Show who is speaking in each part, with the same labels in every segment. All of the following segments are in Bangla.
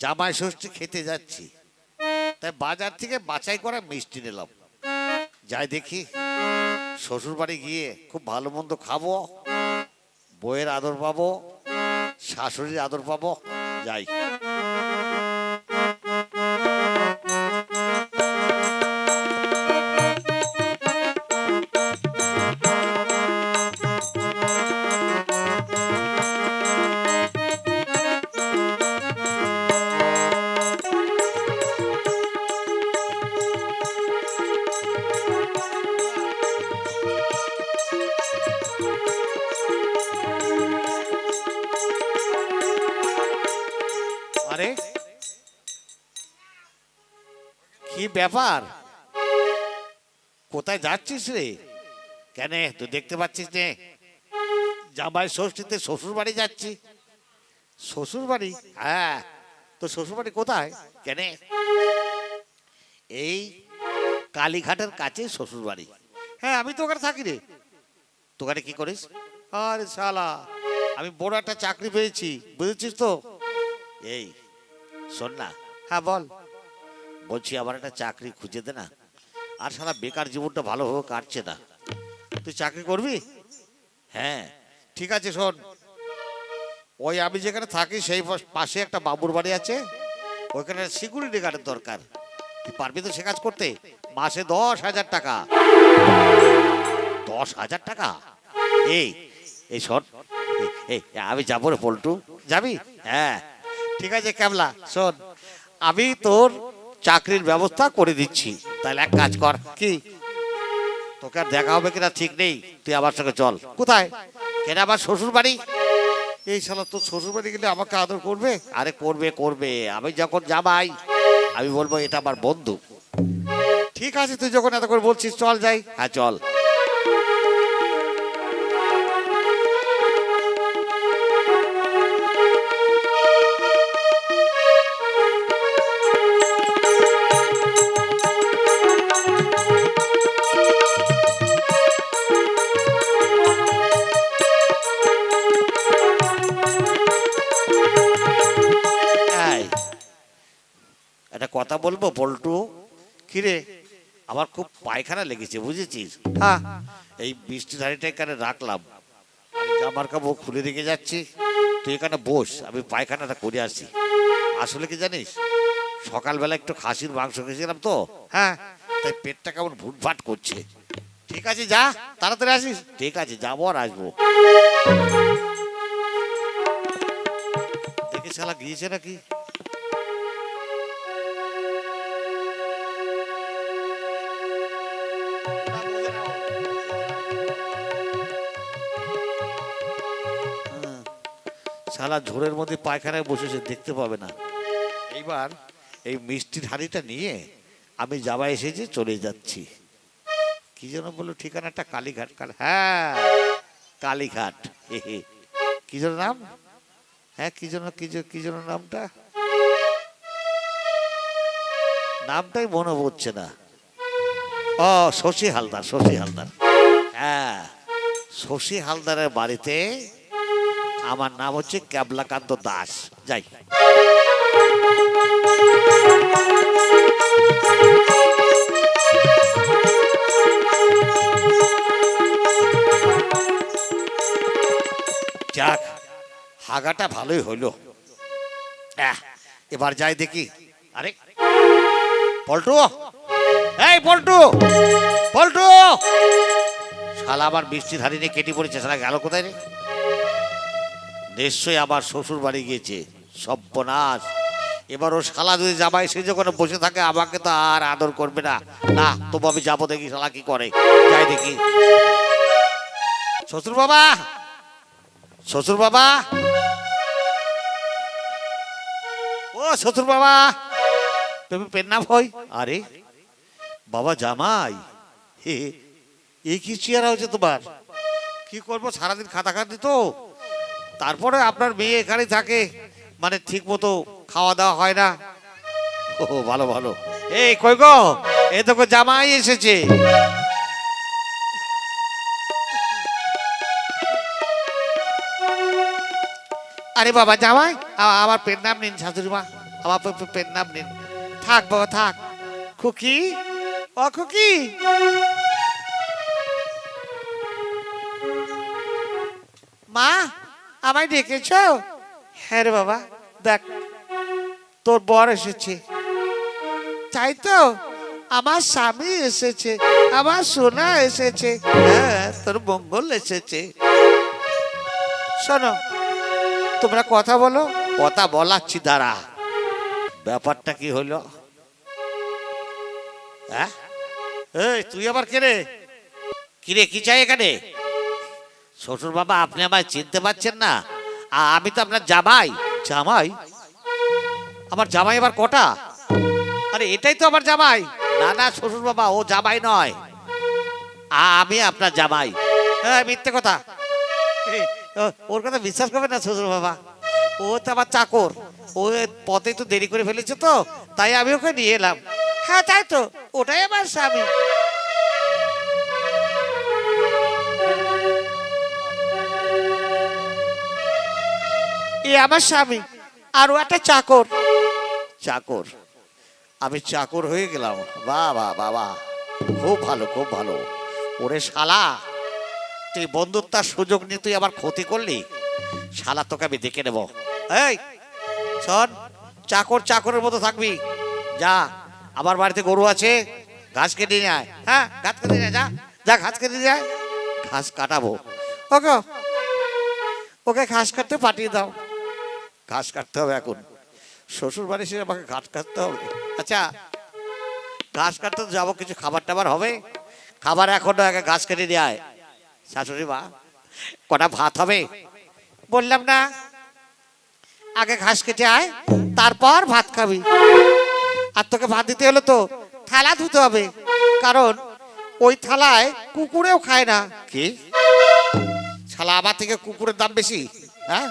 Speaker 1: জামাই ষষ্ঠী খেতে যাচ্ছি। তাই বাজার থেকে বাছাই করা মিষ্টি নিলাম। যাই দেখি শ্বশুর বাড়ি গিয়ে খুব ভালো মন্দ খাব বইয়ের আদর পাবো, শাশুড়ির আদর পাবো, যাই। আরে? কি ব্যাপার? কোথায় যাচ্ছিস রে? কেন তুই দেখতে পাচ্ছিস নে। জামাই ষষ্ঠীতে শ্বশুর বাড়ি যাচ্ছি। শ্বশুর বাড়ি হ্যাঁ। তো শ্বশুর বাড়ি কোথায়? কেন এই কালীঘাটের কাছে শ্বশুর বাড়ি হ্যাঁ আমি তো ওখানে থাকি রে। তো কি করিস? আরে শালা, আমি বড় একটা চাকরি পেয়েছি, বুঝেছিস তো? এই শোন না। হ্যাঁ বল। বলছি আমার একটা চাকরি খুঁজে দে না। আর সারা বেকার জীবনটা ভালোভাবে কাটছে না তুই চাকরি করবি? হ্যাঁ। ঠিক আছে শোন। ওই আমি যেখানে থাকি সেই পাশে একটা বাবুর বাড়ি আছে। ওইখানে সিকিউরিটি গার্ডের দরকার। তুই পারবি তো সে কাজ করতে? মাসে দশ হাজার টাকা। দশ হাজার টাকা? এই এই শোন। এই আমি যাব রে পল্টু। যাবি? হ্যাঁ। ঠিক আছে ক্যাবলা শোন আমি তোর চাকরির ব্যবস্থা করে দিচ্ছি। তাহলে এক কাজ কর। কি? তোকে আর দেখা হবে কিনা ঠিক নেই। তুই আমার সঙ্গে চল। কোথায়? কেন আমার শ্বশুর বাড়ি এই শালা তোর শ্বশুর বাড়ি গেলে আমাকে আদর করবে? আরে করবে করবে। আমি যখন যাবাই আমি বলব এটা আমার বন্ধু। ঠিক আছে তুই যখন এত করে বলছিস চল যাই। হ্যাঁ চল। আমার খুব পায়খানা লেগেছে বুঝেছিস? হ্যাঁ এই বৃষ্টি ধারিটা এখানে রাখলাম। জামার কাপড় খুলে রেখে যাচ্ছি তুই এখানে বস আমি পায়খানাটা করে আসি। আসলে কি জানিস সকালবেলা একটু খাসির মাংস খেয়েছিলাম তো। হ্যাঁ তাই পেটটা কেমন ভুটভাট করছে। ঠিক আছে যা তাড়াতাড়ি আসিস। ঠিক আছে যাব আর আসব। দেখে শালা গিয়েছে নাকি? শালা ঝোরের মধ্যে পায়খানায় বসেছে দেখতে পাবে না। এইবার এই মিষ্টির হাড়িটা নিয়ে আমি যাবা এসেছি, চলে যাচ্ছি। কি যেন বলল, ঠিকানাটা কালীঘাট। কাল হ্যাঁ কালীঘাট। হে। কি যেন নাম? হ্যাঁ কি যেন, কি যে- কি যেন নামটা? নামটাই মনে পড়ছে না। ও শশী হালদার শশী হালদার। হ্যাঁ শশী হালদারের বাড়িতে আমার নাম হচ্ছে ক্যাবলাকান্ত দাস। যাই। যাক, হাগাটা ভালোই হইল এবার যাই দেখি। আরে, পল্টু! এই, পল্টু! পল্টু! শালা, আবার বৃষ্টির হাড়ি নিয়ে কেটে পড়েছে, শালা, গেল কোথায় রে? নিশ্চয়ই আবার শ্বশুর বাড়ি গিয়েছে সব্যনাশ এবার ও শালা যদি জামাই সে যখন বসে থাকে, আমাকে তো আর আদর করবে না। না, তবু আমি যাব দেখি শালা কি করে। যাই দেখি। শ্বশুর বাবা শ্বশুর বাবা ও শ্বশুর বাবা তুমি পেন না ভয়? আরে, বাবা জামাই এই কি চেয়ারা হচ্ছে তোমার? কি করব? সারাদিন খাতা খাতি তো। তারপরে আপনার মেয়ে এখানে থাকে। মানে ঠিক মতো খাওয়া দাওয়া হয় না। ও, ভালো ভালো। এই, কই গো? এ তো জামাই এসেছে। আরে বাবা, জামাই আমার পেট নাম নিন, শাশুড়ি মা। আমার পে- পে- নাম নিন। থাক, বাবা, থাক। খুকি? ও, খুকি? মা? আমায় ডেকেছ? হ্যাঁ রে বাবা, দেখ, তোর বর এসেছে। তাই তো, আমার স্বামী এসেছে, আমার সোনা এসেছে হ্যাঁ তোর মঙ্গল এসেছে। শোনো, তোমরা কথা বলো। কথা বলাচ্ছি, দাঁড়া। ব্যাপারটা কি হলো? হ্যাঁ? তুই আবার কে রে? কি রে কি চাই এখানে? শ্বশুর বাবা, আপনি আমায় চিনতে পারছেন না। আমি তো আপনার জামাই। জামাই? আমার জামাই আবার কটা? আরে, এটাই তো আমার জামাই। না না, শ্বশুর বাবা, ও জামাই নয়। আমি আপনার জামাই। হ্যাঁ মিথ্যে কথা। ওর কথা বিশ্বাস করবে না, শ্বশুর বাবা। ও তো আমার চাকর। ও পথে তো দেরি করে ফেলেছে তো, তাই আমি ওকে নিয়ে এলাম। হ্যাঁ তাই তো, ওটাই আমার স্বামী। এ আমার স্বামী, আর ও একটা চাকর। চাকর? আমি চাকর হয়ে গেলাম। বাহ বাবা খুব ভালো খুব ভালো। ওরে শালা, তুই বন্ধুত্বার সুযোগ নিয়ে তুই আবার ক্ষতি করলি? শালা, তোকে আমি দেখে নেব। এই, শোন, চাকর চাকরের মতো থাকবি। যা, আমার বাড়িতে গরু আছে, ঘাস কেটে নিয়ে আয়। হ্যাঁ ঘাস কেটে নিয়ে যা। যা, ঘাস কেটে নিয়ে আয়, ঘাস কাটাবো। ওকে ওকে ঘাস কাটতে পাঠিয়ে দাও। ঘাস কাটতে হবে এখন। শ্বশুর বাড়ি এসে আমাকে ঘাস কাটতে হবে। আচ্ছা ঘাস কাটতে তো যাব কিছু খাবার টাবার হবে? খাবার এখন আগে ঘাস কেটে আয়। শাশুড়ি মা কটা ভাত হবে? বললাম না। আগে ঘাস কেটে আয় তারপর ভাত খাবি। আর তোকে ভাত দিতে হলে তো থালা ধুতে হবে। কারণ ওই থালায় কুকুরেও খায় না। কি? শালা আমার থেকে কুকুরের দাম বেশি হ্যাঁ?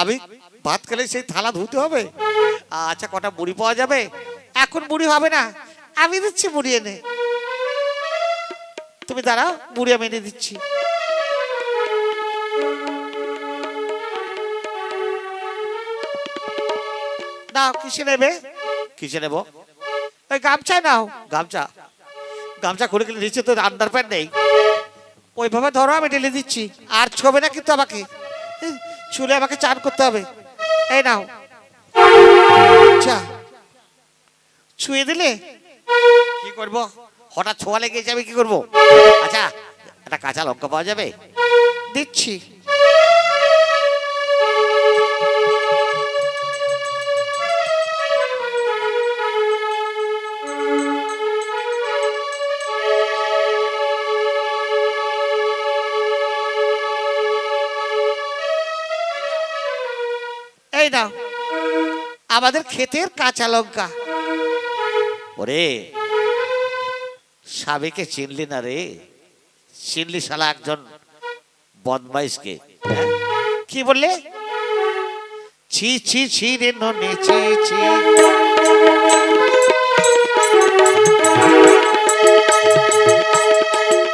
Speaker 1: আমি ভাত খেলে সেই থালা ধুতে হবে। আচ্ছা কটা মুড়ি পাওয়া যাবে? এখন মুড়ি হবে না। আমি দিচ্ছি মুড়ি এনে। তুমি দাঁড়াও, মুড়ি আমি এনে দিচ্ছি। নাও, কিসে নেবে? কিসে নেব? ওই গামছা নাও। গামছা? গামছা খুলে গেলে নিচে তো আন্ডার প্যান্ট নেই। ওইভাবে ধরো, আমি ঢেলে দিচ্ছি। আর ছবে না কিন্তু আমাকে। চুলে আমাকে চান করতে হবে। এই নাও। চা ছুঁয়ে দিলে? কি করব? হঠাৎ ছোঁয়া লেগে যাবে কি করব? আচ্ছা একটা কাঁচা লঙ্কা পাওয়া যাবে? দিচ্ছি। এই নাও আমাদের ক্ষেতের কাঁচা লঙ্কা। ওরে, স্বামীকে চিনলি না রে? চিনলি শালা একজন বদমাইশকে? কি বললে? ছি ছি ছি রে ননে, ছি ছি।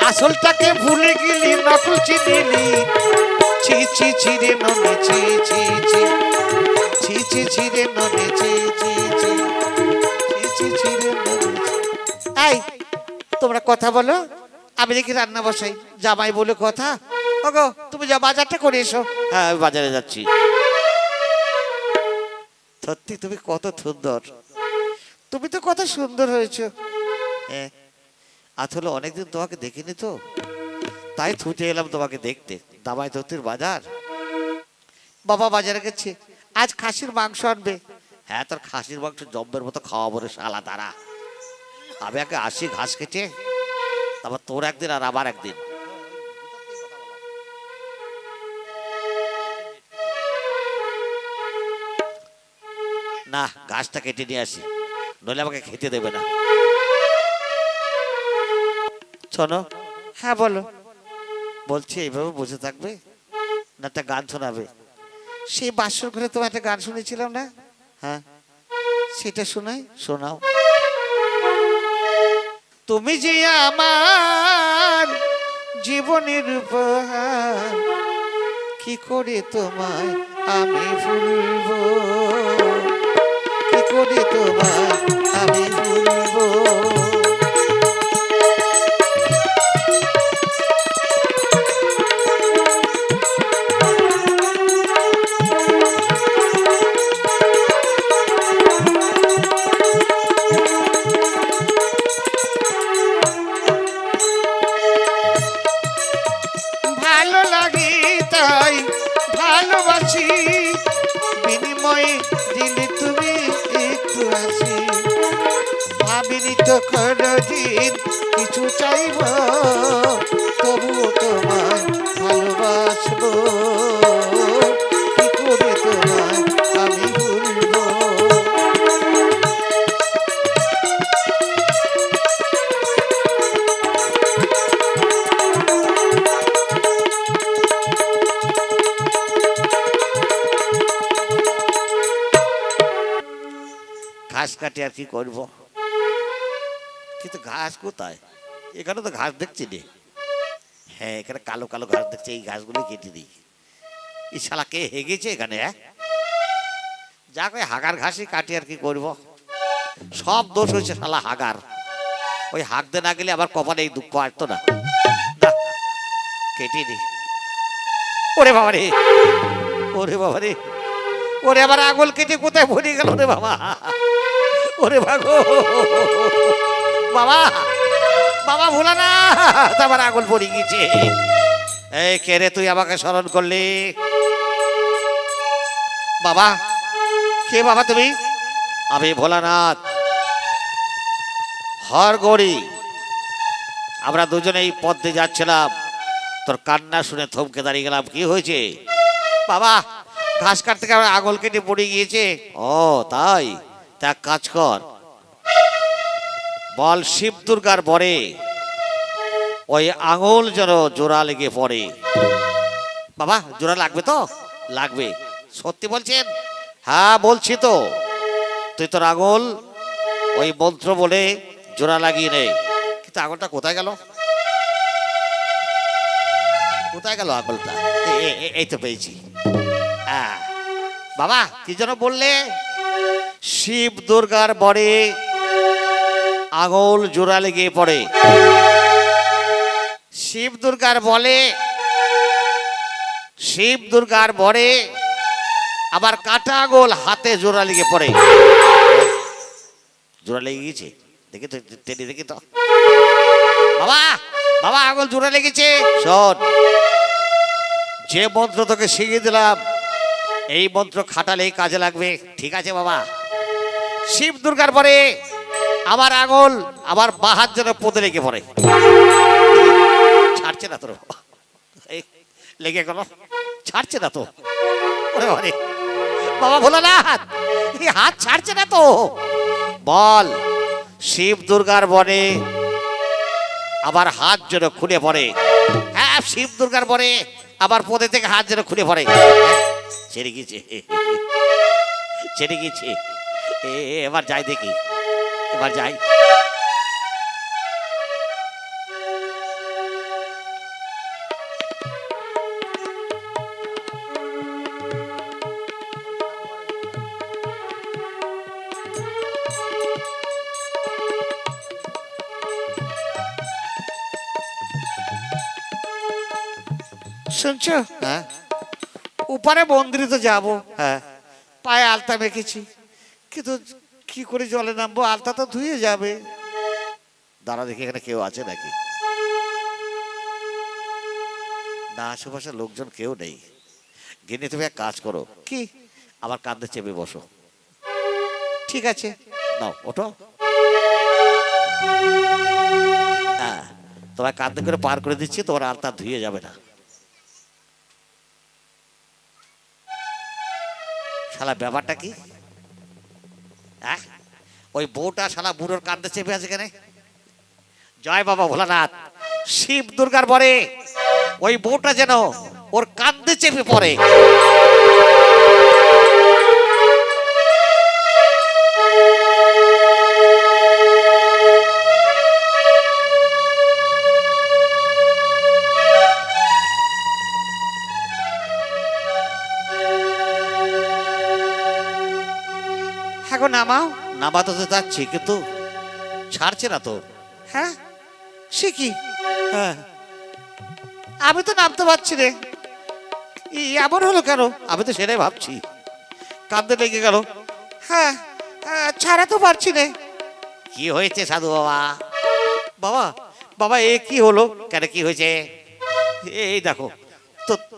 Speaker 1: আসলটাকে ভুলে গেলি, নকল চিনিলি। ছি ছি ছি রে ননে ছি ছি ছি। ছি ছি ছি রে ননে ছি ছি ছি। ছি ছি ছি রে ননে এই তোমরা কথা বলো। আমি দেখি রান্না বসাই জামাই বলে কথা। ওগো তুমি যা বাজারটা করে এসো। হ্যাঁ আমি বাজারে যাচ্ছি। সত্যি তুমি কত সুন্দর। তুমি তো কত সুন্দর হয়েছো। হ্যাঁ আসলে অনেকদিন তোমাকে দেখিনি তো। তাই ছুটে এলাম তোমাকে দেখতে। দামাই ধরতির বাজার? বাবা বাজারে গেছে আজ খাসির মাংস আনবে। হ্যাঁ তোর খাসির মাংস জম্বের মতো খাওয়াবো রে শালা তারা আমি আগে আসি ঘাস কেটে তারপর তোর একদিন আর আমার একদিন। না ঘাসটা কেটে নিয়ে আসি নইলে আমাকে খেতে দেবে না। শোনো হ্যাঁ বলো। বলছি, এইভাবে বসে থাকবে না একটা গান শোনাবে? সেই বাসর ঘরে তোমার একটা গান শুনেছিলাম না? হ্যাঁ সেটা শোনাই শোনাও। তুমি যে আমার জীবনের উপহার, কি করে তোমায় আমি ভুলবো? কি করে তোমায় আমি ভুলবো? কি করব? কিন্তু ঘাস কোথায়? এখানে তো ঘাস দেখছি নে। হ্যাঁ এখানে কালো কালো ঘাস দেখছি, এই ঘাসগুলো কেটে দিই। এই শালা কে হেগেছে এখানে হ্যাঁ? যা করে হাগার ঘাসই কাটি আর কি করব? সব দোষ হয়েছে শালা হাগার। ওই হাঁকতে না গেলে আবার কপালে এই দুঃখ আসতো না। কেটে নি। ওরে বাবা রে ওরে বাবা রে ওরে আবার আঙুল কেটে কোথায় ভরে গেল রে বাবা? ওরে ভাগো। বাবা বাবা ভোলা না আমার আঙুল পড়ে গেছে এই কে রে তুই আমাকে স্মরণ করলি? বাবা, কে বাবা তুমি? আমি ভোলানাথ। হর গড়ি আমরা দুজনেই পথ দিয়ে যাচ্ছিলাম। তোর কান্না শুনে থমকে দাঁড়িয়ে গেলাম। কি হয়েছে? বাবা, ঘাস কাটতে আঙুল কেটে পড়ে গিয়েছে। ও, তাই? তা কাজ কর। বল শিব দুর্গার বরে, ওই আঙুল যেন জোড়া লেগে পড়ে। বাবা, জোড়া লাগবে তো? লাগবে। সত্যি বলছেন? হ্যাঁ বলছি তো। তুই তোর আঙুল ওই মন্ত্র বলে জোড়া লাগিয়ে নে। কিন্তু আঙুলটা কোথায় গেল? কোথায় গেল আঙুলটা? এই তো পেয়েছি। হ্যাঁ। বাবা, কি যেন বললে? শিব দুর্গার বরে আঙুল জোড়া লেগে পড়ে। শিব দুর্গার বলে, শিব দুর্গার বরে আবার কাটা আঙুল হাতে জোড়া লেগে পড়ে। জোড়া লেগে গেছে দেখি তো, টেনে দেখি তো। বাবা বাবা আঙুল জোড়া লেগেছে। শোন, যে মন্ত্র তোকে শিখিয়ে দিলাম, এই মন্ত্র খাটালেই কাজে লাগবে। ঠিক আছে, বাবা। শিব দুর্গার পরে আবার আঙুল, আবার বাহার যেন পদে লেগে পড়ে। ছাড়ছে না তোর লেগে গেল। ছাড়ছে না তো। ওরে বাবারে বাবা ভোলানাথ, এই হাত হাত ছাড়ছে না তো। বল, শিব দুর্গার বনে আবার হাত যেন খুলে পড়ে। হ্যাঁ শিব দুর্গার পরে আবার পদে থেকে হাত যেন খুলে পড়ে। ছেড়ে গেছে। ছেড়ে গেছে। এবার যাই দেখি। এবার যাই। শুনছো? হ্যাঁ। উপরে মন্দিরে তো যাব। হ্যাঁ। পায়ে আলতা মেখেছি। কিন্তু কি করে জলে নামবো? আলতা তো ধুয়ে যাবে। দাঁড়া দেখি এখানে কেউ আছে নাকি? না আশেপাশে লোকজন কেউ নেই। গিনে তুমি এক কাজ করো। কি? আমার কাঁধে চেপে বসো। ঠিক আছে। নাও ওঠো। হ্যাঁ তোমার কাঁধে করে পার করে দিচ্ছি তোমার আলতা ধুয়ে যাবে না। শালা ব্যাপারটা কি? হ্যাঁ? ওই বউটা শালা বুড়োর কান্দে চেপে আছে কেন জয় বাবা ভোলানাথ। শিব দুর্গার পরে ওই বউটা যেন ওর কান্দে চেপে পড়ে। নামাও নামাতে তো যাচ্ছি কিন্তু ছাড়ছে না তো। হ্যাঁ? সে কি? হ্যাঁ। আমি তো নামতে পারছি রে। এমন হলো কেন? আমি তো সেটাই ভাবছি। কাঁদতে লেগে গেল। হ্যাঁ ছাড়া তো পারছি রে কি হয়েছে সাধু বাবা? বাবা বাবা এ কি হলো? কেন কি হয়েছে? এই দেখো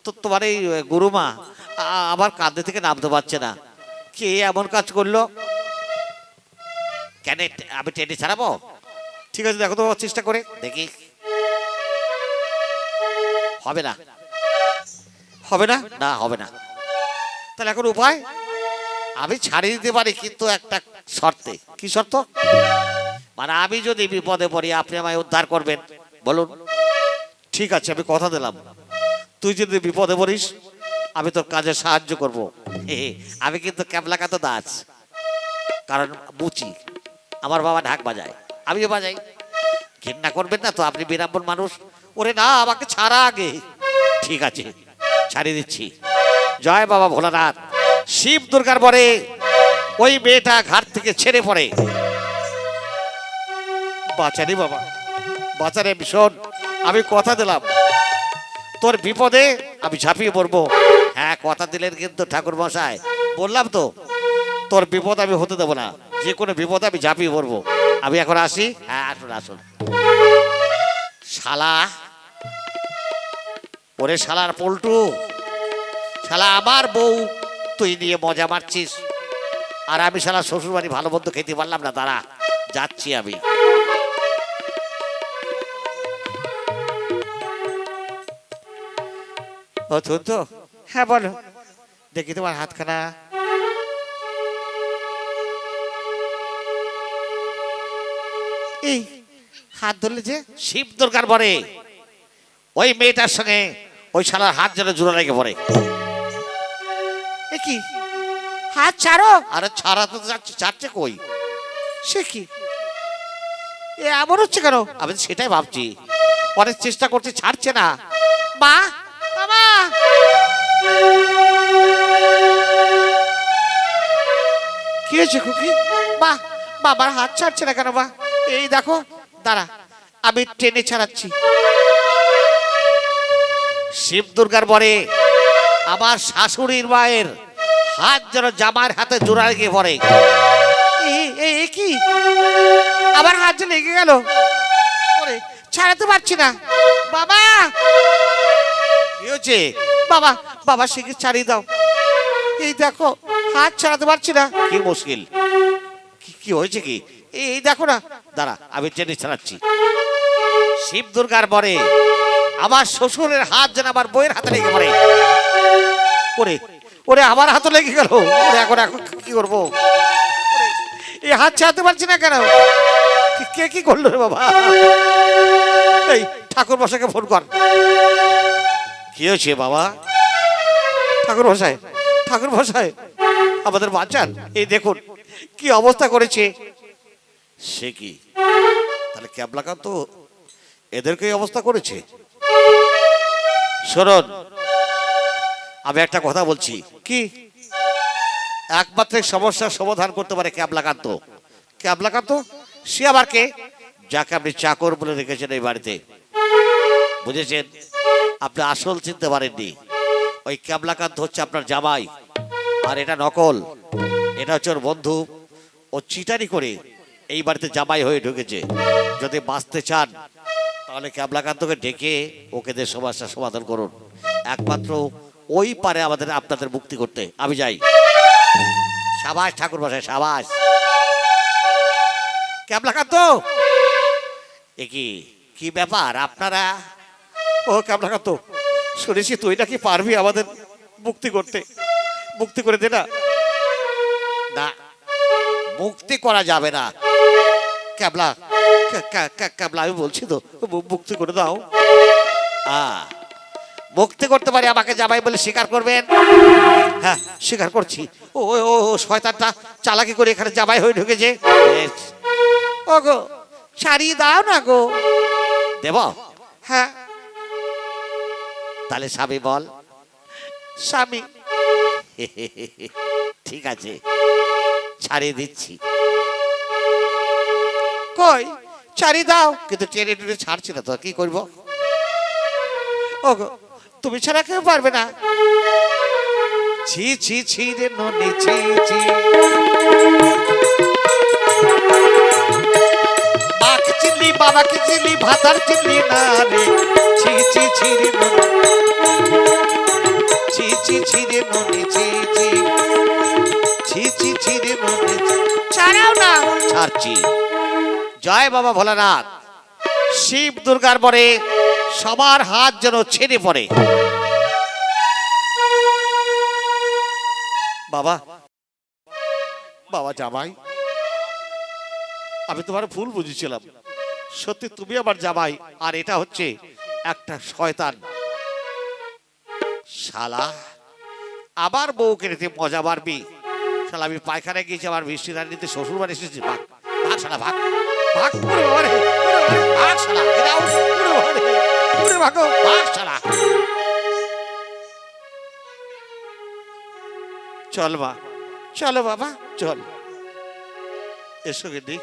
Speaker 1: তো তোমার এই গুরুমা আ- আমার কাঁধে থেকে নামতে পারছে না। কে এমন কাজ করল? কেন আমি টেনে ছাড়াবো ঠিক আছে দেখো তো চেষ্টা করে। দেখি। হবে না। হবে না? না হবে না। তাহলে এখন উপায়? আমি ছাড়িয়ে দিতে পারি কিন্তু একটা শর্তে। কি শর্ত? মানে আমি যদি বিপদে পড়ি আপনি আমায় উদ্ধার করবেন। বলুন। ঠিক আছে আমি কথা দিলাম। তুই যদি বিপদে পড়িস আমি তোর কাজে সাহায্য করব। আমি কিন্তু ক্যাবলাকাতো দাস কারণ বুচি আমার বাবা ঢাক বাজায়, আমিও বাজাই। ঘেন্না করবেন না তো, আপনি বিরাম্বন মানুষ। ওরে না, আমাকে ছাড়া আগে। ঠিক আছে, ছাড়িয়ে দিচ্ছি। জয় বাবা ভোলানাথ। শিব দুর্গার পরে ওই মেয়েটা ঘাট থেকে ছেড়ে পড়ে। বাঁচারি বাবা বাঁচারে ভীষণ। আমি কথা দিলাম। তোর বিপদে আমি ঝাঁপিয়ে পড়ব। হ্যাঁ কথা দিলেন কিন্তু ঠাকুর মশাই বললাম তো, তোর বিপদ আমি হতে দেবো না। যে কোনো বিপদে আমি ঝাঁপিয়ে পড়ব। আমি এখন আসি। হ্যাঁ আসুন আসুন। শালা। ওরে শালার পল্টু। শালা, আমার বউ, তুই নিয়ে মজা মারছিস। আর আমি শালা শ্বশুর বাড়ি ভালো মন্দ খেতে পারলাম না, দাঁড়া, যাচ্ছি আমি। ও তো। হ্যাঁ বলো। দেখি তোমার হাতখানা। এই হাত ধরলে যে শিব দুর্গার পরে ওই মেয়েটার সঙ্গে ওই শালার হাত যেন জোড়া লেগে পড়ে। এ কি? হাত ছাড়ো। আরে ছাড়া তো যাচ্ছে ছাড়ছে কই? সে কি? এ এমন হচ্ছে কেন? আমি সেটাই ভাবছি। অনেক চেষ্টা করছে ছাড়ছে না। মা বাবা! কি হয়েছে খুকি? বা বাবার হাত ছাড়ছে না কেন মা? এই দেখো, দাঁড়া, আমি ট্রেনে ছাড়াচ্ছি। শিব দুর্গার পরে আমার শাশুড়ির মায়ের হাত যেন জামার হাতে জোড়া লেগে পড়ে। কি? আমার হাত যে লেগে গেল। ছাড়াতে পারছি না। বাবা! কি হচ্ছে বাবা বাবা, শিখে ছাড়িয়ে দাও। এই দেখো, হাত ছাড়াতে পারছি না। কি মুশকিল। কি হয়েছে কি? এই দেখো না। দাঁড়া, আমি টেনে ছাড়াচ্ছি শিব দুর্গার পরে আমার শ্বশুরের হাত যেন আমার বইয়ের হাতে লেগে পড়ে। ওরে ওরে আমার হাতে লেগে গেল। ওরে, এখন এখন কি করব? এই হাত ছাড়তে পারছি না কেন? কি- কে, কি করল রে বাবা? এই, ঠাকুর মশাইকে ফোন কর। কি হয়েছে বাবা? ঠাকুর মশাই ঠাকুর মশাই, আমাদের বাঁচান এই দেখুন, কি অবস্থা করেছে। সে কি? তাহলে ক্যাবলাকান্ত এদেরকে এই অবস্থা করেছে। শোনন, আমি একটা কথা বলছি। কি? একমাত্র সমস্যার সমাধান করতে পারে ক্যাবলাকান্ত। ক্যাবলাকান্ত? সে আবার কে? যাকে আপনি চাকর বলে রেখেছেন এই বাড়িতে। বুঝেছেন? আপনি আসল চিনতে পারেননি। ওই ক্যাবলাকান্ত হচ্ছে আপনার জামাই। আর এটা নকল। এটা হচ্ছে ওর বন্ধু। ও চিটারি করে এই বাড়িতে জামাই হয়ে ঢুকেছে। যদি বাঁচতে চান তাহলে ক্যাবলাকান্তকে ডেকে ওকে দিয়ে সমস্যার সমাধান করুন। একমাত্র ওই পারে আমাদের আপনাদের মুক্তি করতে। আমি যাই। সাবাস ঠাকুর বসাই সাবাস। ক্যাবলাকান্ত! এ কি কি ব্যাপার? আপনারা? ও ক্যাবলাকান্ত শুনেছি তুই নাকি পারবি আমাদের মুক্তি করতে। মুক্তি করে দে না মুক্তি করা যাবে না। ক্যাবলা ক্যাবলা, আমি বলছি তো মুক্তি করে দাও। মুক্তি করতে পারি, আমাকে জামাই বলে স্বীকার করবেন? হ্যাঁ স্বীকার করছি। ও ও শয়তানটা চালাকি করে এখানে জামাই হয়ে ঢুকেছে। ও গো ছাড়িয়ে দাও না গো। দেব? হ্যাঁ। তাহলে স্বামী বল। স্বামী। ঠিক আছে ছাড়িয়ে দিচ্ছি। কই? ছাড়িয়ে দাও। কিন্তু টেনে টুনে ছাড়ছি না তো কি করব? ও গো, তুমি ছাড়া কেউ পারবে না। ছি ছি ছি রে ননি ছি ছি। মাকে চিনলি বাবাকে চিনলি ভাতার চিনলি না রে। ছি ছি ছি রে ছি ছি ছি রে ননি ছি ছি। ছি ছি ছি রে ননি। ছাড়াও না। ছাড়ছি। জয় বাবা ভোলানাথ। শিব দুর্গার পরে সবার হাত যেন ছেড়ে পড়ে। বাবা বাবা জামাই, আমি তোমার ভুল বুঝেছিলাম। সত্যি তুমি আমার জামাই, আর এটা হচ্ছে একটা শয়তান। শালা, আবার বউকে নিতে মজা মারবি? শালা, আমি পায়খানায় গিয়েছি, আমার মিষ্টি রান্নিতে শ্বশুর বাড়ি এসেছি, ভাগ ভাগ, শালা, ভাগ। চল মা চলো বাবা চল। এসো গেদি